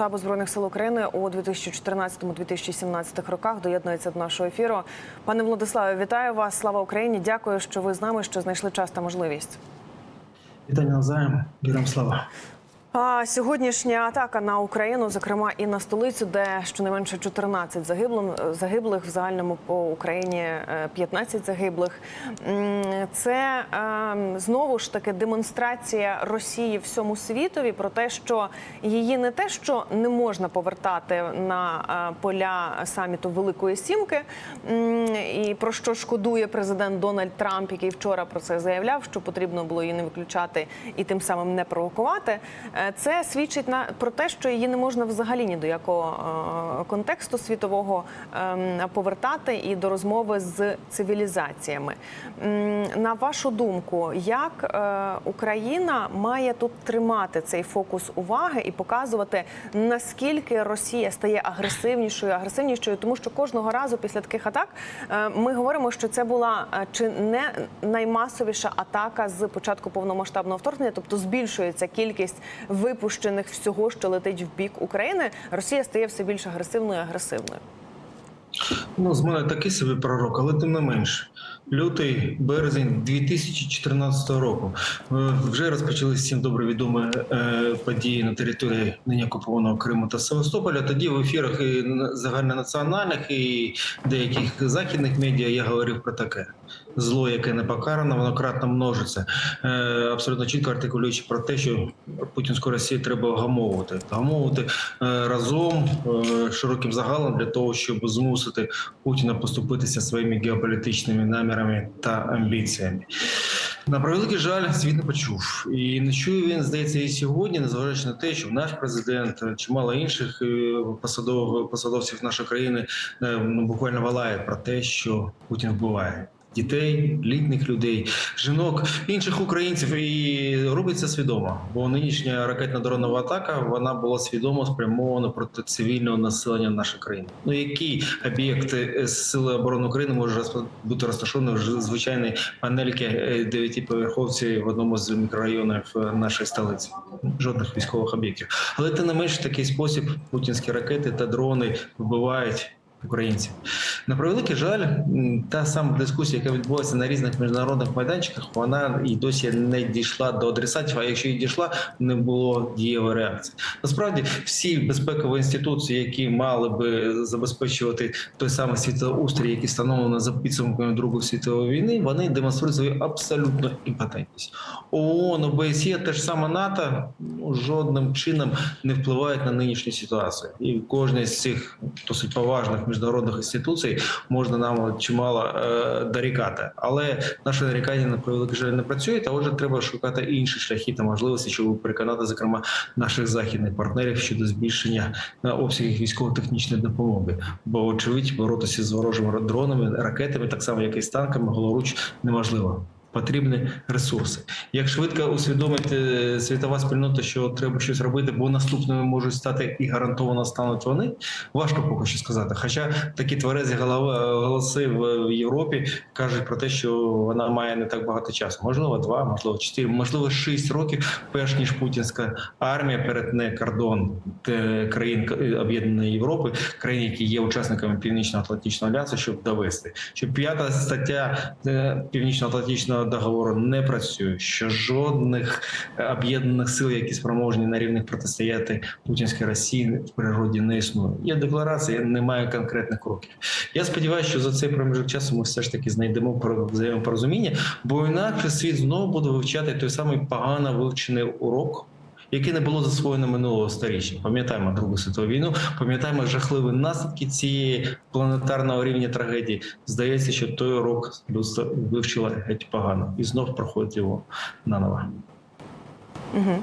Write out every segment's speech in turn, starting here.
Штабу збройних сил України у 2014-2017 роках доєднується до нашого ефіру. Пане Владиславе, вітаю вас! Слава Україні! Дякую, що ви з нами, що знайшли час та можливість. Вітання навзаєм. Героям слава. Сьогоднішня атака на Україну, зокрема і на столицю, де щонайменше 14 загиблим загиблих в загальному по Україні е, 15 загиблих. Це е, знову ж таки демонстрація Росії всьому світові про те, що її не те, що не можна повертати на е, поля саміту Великої Сімки, і про що шкодує президент Дональд Трамп, який вчора про це заявляв, що потрібно було її не виключати і тим самим не провокувати. Це свідчить на про те, що її не можна взагалі ні до якого е, контексту світового ем, повертати і до розмови з цивілізаціями. На вашу думку, як е, Україна має тут тримати цей фокус уваги і показувати наскільки Росія стає агресивнішою, агресивнішою, тому що кожного разу після таких атак е, ми говоримо, що це була чи не наймасовіша атака з початку повномасштабного вторгнення, тобто збільшується кількість випущених всього, що летить в бік України. Росія стає все більш агресивною і агресивною. Ну, з мене такий собі пророк, але тим не менш. Лютий, березень 2014 року Е, вже розпочалися всім добре відомі е, події на території нині окупованого Криму та Севастополя. Тоді в ефірах і на- загальнонаціональних і деяких західних медіа я говорив про таке зло, яке не покарано, воно кратно множиться. Е, абсолютно чітко артикулюючи про те, що путінську Росію треба вгамовувати е, разом широким загалом для того, щоб змусити Путіна поступитися своїми геополітичними намірами та амбіціями. На превеликий жаль, світ не почув, і не чує він здається і сьогодні, незважаючи на те, що наш президент е, чимало інших е, посадов, посадовців нашої країни е, ну, буквально валає про те, що Путін вбиває. Дітей, літніх людей, жінок, інших українців і робить це свідомо. Бо нинішня ракетна дронова атака вона була свідомо спрямована проти цивільного населення нашої країни. Ну який об'єкт е, сили оборони України може бути розташований в звичайній панельки е, дев'ятиповерховці в одному з мікрорайонів е, нашої столиці? Жодних військових об'єктів. Але тим не менш, такий спосіб путінські ракети та дрони вбивають українців. На превеликий жаль, та сама дискусія, яка відбувається на різних міжнародних майданчиках, вона і досі не дійшла до адресатів. А якщо і дійшла, не було дієвої реакції. Насправді, всі безпекові інституції, які мали би забезпечувати той самий світоустрій, який встановлено за підсумками Другої світової війни, вони демонструють свою абсолютну імпотентність. ООН, ОБСЄ, те ж саме НАТО жодним чином не впливають на нинішню ситуацію. І кожна з цих досить поважних міжнародних інституцій можна нам чимало е, дорікати. Але наше нарікання на превеликий жаль не працює, а отже, треба шукати інші шляхи та можливості, щоб переконати, зокрема, наших західних партнерів щодо збільшення е, обсягів військово-технічної допомоги. Бо, очевидь, боротися з ворожими дронами, ракетами, так само як і з танками, голоруч неможливо. Потрібні ресурси. Як швидко усвідомить е, світова спільнота, що треба щось робити, бо наступними можуть стати і гарантовано стануть вони, важко поки що сказати. Хоча такі тверезі голова- голоси в Європі кажуть про те, що вона має не так багато часу. Можливо, два, можливо, чотири, можливо, шість років, перш ніж путінська армія перетне кордон е, країн е, Об'єднаної Європи, країн, які є учасниками Північно-Атлантичного альянсу, щоб довести, що п'ята стаття е, Північно-Атлантичного договору не працює, що жодних е, об'єднаних сил, які спроможні на рівних протистояти путінській Росії в природі не існує. Є декларація, немає конкретних кроків. Я сподіваюся, що за цей проміжок часу ми все ж таки знайдемо взаємопорозуміння, бо інакше світ знову буде вивчати той самий погано вивчений урок. Яке не було засвоєно минулого сторіччя. Пам'ятаємо Другу світову війну, пам'ятаємо жахливі наслідки цієї планетарного рівня трагедії. Здається, що той урок людство вивчило геть погано і знов проходить його наново. Угу.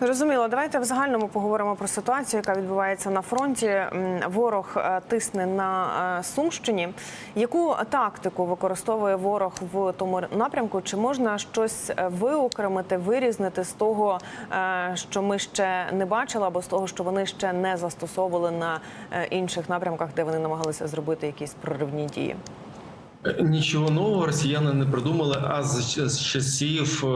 Зрозуміло, давайте в загальному поговоримо про ситуацію, яка відбувається на фронті. Ворог е, тисне на е, Сумщині. Яку тактику використовує ворог в тому напрямку? Чи можна щось е, виокремити, вирізнити з того, що ми ще не бачили, або з того, що вони ще не застосовували на інших напрямках, де вони намагалися зробити якісь проривні дії? Нічого нового росіяни не придумали, а з, часів е,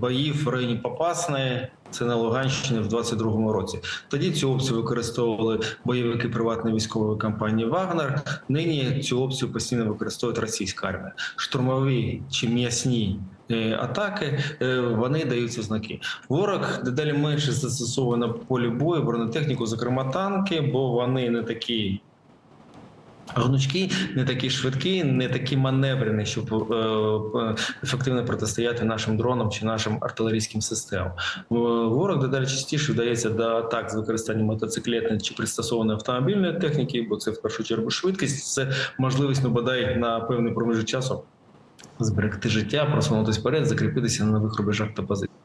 боїв в районі Попасної Це на Луганщині в 22-му році. Тоді цю опцію використовували бойовики приватної військової компанії Вагнер. Нині цю опцію постійно використовує російська армія. Штурмові чи м'ясні е, атаки е, вони даються знаки. Ворог дедалі менше застосовує на полі бою бронетехніку, зокрема танки, бо вони не такі. Гнучкі не такі швидкі, не такі маневрені, щоб е, ефективно протистояти нашим дронам чи нашим артилерійським системам. Е, Ворог дедалі частіше вдається до атак з використанням мотоциклетної чи пристосованої автомобільної техніки, бо це в першу чергу швидкість, це можливість ну, бодай на певний проміжок часу зберегти життя, просунутися вперед, закріпитися на нових рубежах та позиціях.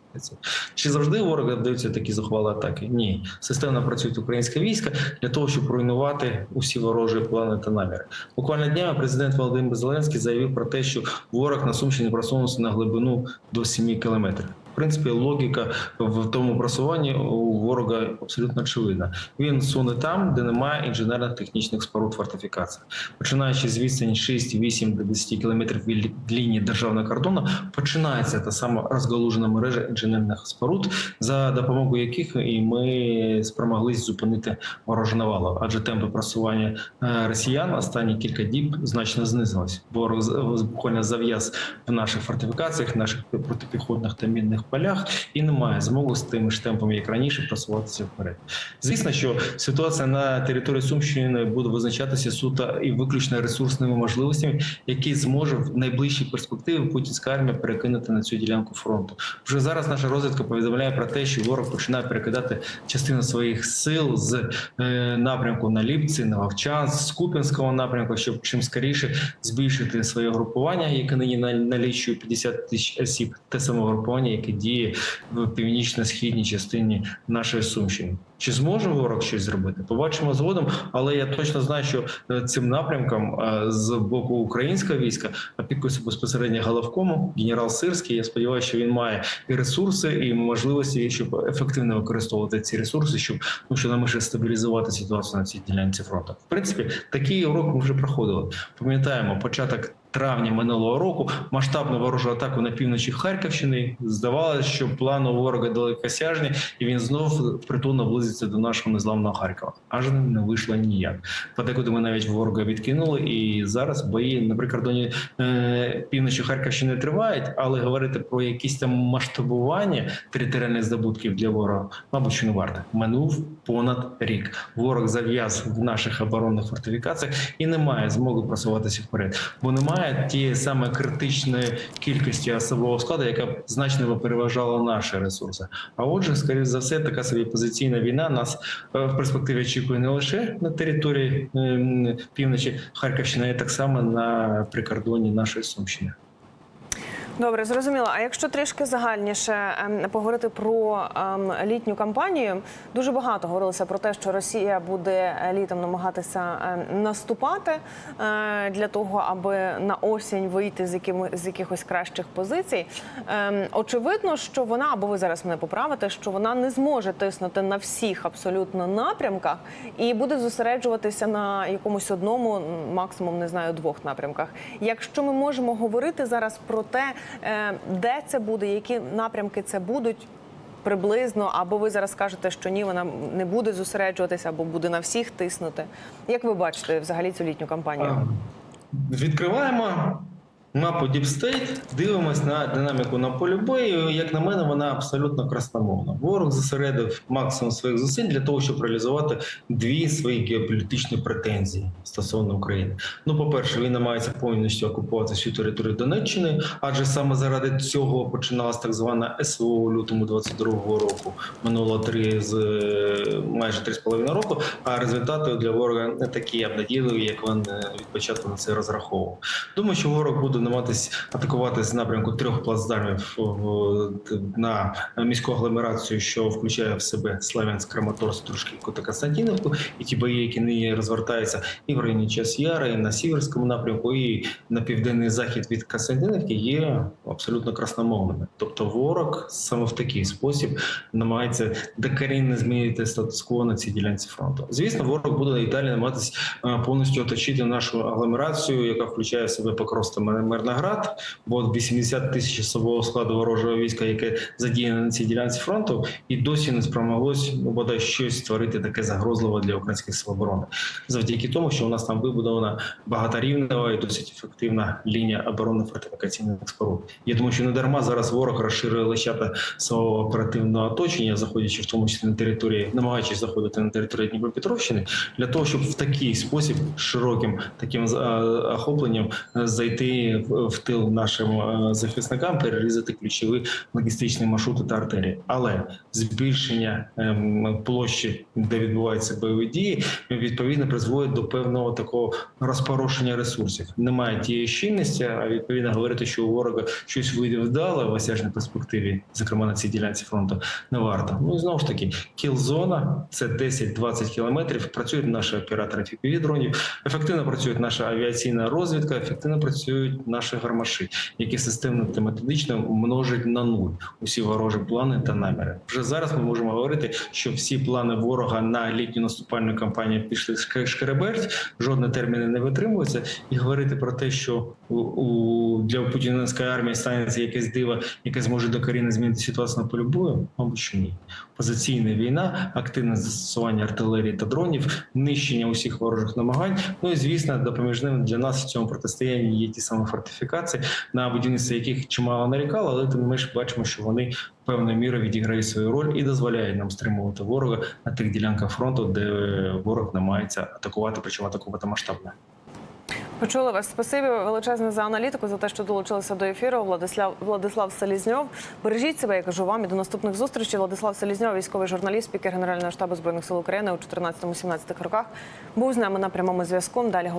Чи завжди ворога вдаються такі зухвали атаки? Ні, системно працюють українське війська для того, щоб руйнувати усі ворожі плани та наміри. Буквально днями президент Володимир Зеленський заявив про те, що ворог на Сумщині просунувся на глибину до 7 кілометрів. В принципі, логіка в тому просуванні у ворога абсолютно очевидна. Він суне там, де немає інженерних технічних споруд фортифікації. Починаючи з відстані 6, 8 до 10 кілометрів від лінії державного кордону, починається та сама розгалужена мережа інженерних споруд, за допомогою яких і ми спромоглись зупинити ворожу навалу. Адже темпи просування е, росіян останні кілька діб значно знизились. Ворог буквально зав'яз в наших фортифікаціях, наших протипіхотних та мінних полях і не має змоги з тими ж як раніше, просуватися вперед. Звісно, що ситуація на території Сумщини буде визначатися суто і виключно ресурсними можливостями, які зможе в найближчій перспективі путінська армія перекинути на цю ділянку фронту. Вже зараз наша розвідка повідомляє про те, що ворог починає перекидати частину своїх сил з е, напрямку на Ліпці, на Вовчанськ, з Куп'янського напрямку, щоб чим скоріше збільшити своє групування, яке нині на- налічує 50 тисяч осіб, те саме групування, яке діє в північно-східній частині нашої Сумщини. Чи зможе ворог щось зробити? Побачимо згодом, але я точно знаю, що е, цим напрямком е, з боку українського війська опікується безпосередньо головкому генерал Сирський. Я сподіваюся, що він має і ресурси, і можливості, щоб ефективно використовувати ці ресурси, щоб ну що нам ще стабілізувати ситуацію на цій ділянці фронту. В принципі, такий урок ми вже проходили. Пам'ятаємо початок. Травня минулого року масштабну ворожу атаку на півночі Харківщини здавалося, що план ворога далекосяжні, і він знов притул наблизиться до нашого незламного Харкова. Аж не вийшло ніяк. Подекуди ми навіть ворога відкинули, і зараз бої на прикордоні е, півночі Харківщини тривають, але говорити про якісь там масштабування територіальних здобутків для ворога, мабуть, що не варто. Минув понад рік. Ворог зав'яз в наших оборонних фортифікаціях і не має змоги просуватися вперед, бо немає тієї саме критичної кількості особового складу, яка б значно переважала наші ресурси. А отже, скоріш за все, така собі позиційна війна нас е, в перспективі очікує не лише на території ем, півночі Харківщини, а й так само на прикордоні нашої Сумщини. Добре, зрозуміло. А якщо трішки загальніше ем, поговорити про ем, літню кампанію, дуже багато говорилося про те, що Росія буде е, літом намагатися ем, наступати е, для того, аби на осінь вийти з якими з якихось кращих позицій. Очевидно, що вона або ви зараз мене поправите, що вона не зможе тиснути на всіх абсолютно напрямках і буде зосереджуватися на якомусь одному, максимум не знаю, двох напрямках. Якщо ми можемо говорити зараз про те, де це буде, які напрямки це будуть. Приблизно, або ви зараз скажете, що ні, вона не буде зосереджуватися, або буде на всіх тиснути. Як ви бачите взагалі цю літню кампанію? Відкриваємо мапу Deep State, дивимось на динаміку на полі бою. Як на мене, вона абсолютно красномовна. Ворог зосередив максимум своїх зусиль для того, щоб реалізувати дві свої геополітичні претензії стосовно України. Ну, по-перше, він намагається повністю окупувати всю територію Донеччини, адже саме заради цього починалась так звана СВО у лютому 22-го року. Минуло три з е, майже три з половиною року. А результати для ворога не такі обнадійливі, як він е, від початку на це розраховував. Думаю, що ворог буде намагатись атакувати з напрямку трьох плацдармів на міську агломерацію, що включає в себе Славянськ, Краматорськ, Трушківку та Константинівку, і ті бої, які нині розвертаються і в районі Час Яра, і на Сіверському напрямку, і на південний захід від Константинівки є абсолютно красномовними. Тобто ворог саме в такий спосіб намагається докорінно змінити статус-кво на цій ділянці фронту. Звісно, ворог буде і далі намагатись е, повністю оточити нашу агломерацію, яка включає в себе Покровське Мирноград, бо 80 тисяч особового складу ворожого війська, яке задіяне на цій ділянці фронту, і досі не спромоглось ну, бодай щось створити таке загрозливе для українських сил оборони. Завдяки тому, що у нас там вибудована багаторівнева і досить ефективна лінія оборони фортифікаційних споруд. Я думаю, що не дарма зараз ворог розширює лещата свого оперативного оточення, заходячи в тому числі на території, намагаючись заходити на територію Дніпропетровщини, для того, щоб в такий спосіб широким таким е, охопленням е, зайти в, тил нашим е, захисникам, перерізати ключові логістичні маршрути та артерії. Але збільшення ем, площі, де відбуваються бойові дії, відповідно призводить до певного такого розпорошення ресурсів. Немає тієї щільності, а відповідно говорити, що у ворога щось вийде вдало в осяжній перспективі, зокрема на цій ділянці фронту, не варто. Ну і знову ж таки, кіл-зона це 10-20 кілометрів. Працюють наші оператори fpv дронів, ефективно працює наша авіаційна розвідка, ефективно працюють наші гармаші, які системно та методично множать на нуль усі ворожі плани та наміри. Вже зараз ми можемо говорити, що всі плани ворога на літню наступальну кампанію пішли шк- шкереберть, жодні терміни не витримуються, і говорити про те, що у, для путінської армії станеться якесь диво, яке зможе докорінно змінити ситуацію на полі бою, мабуть, що ні. Позиційна війна, активне застосування артилерії та дронів, нищення усіх ворожих намагань. Ну і звісно, допоміжним для нас в цьому протистоянні є ті самі фортифікації, на будівництво яких чимало нарікало, але не менш бачимо, що вони певною мірою відіграють свою роль і дозволяють нам стримувати ворога на тих ділянках фронту, де ворог намагається атакувати, причому атакувати масштабно. Почули вас. Спасибі величезне за аналітику, за те, що долучилися до ефіру. Владислав Владислав Селізньов. Бережіть себе, я кажу вам і до наступних зустрічей. Владислав Селізньов, військовий журналіст, спікер Генерального штабу збройних сил України у 14-17 роках, був з нами на прямому зв'язку. Далі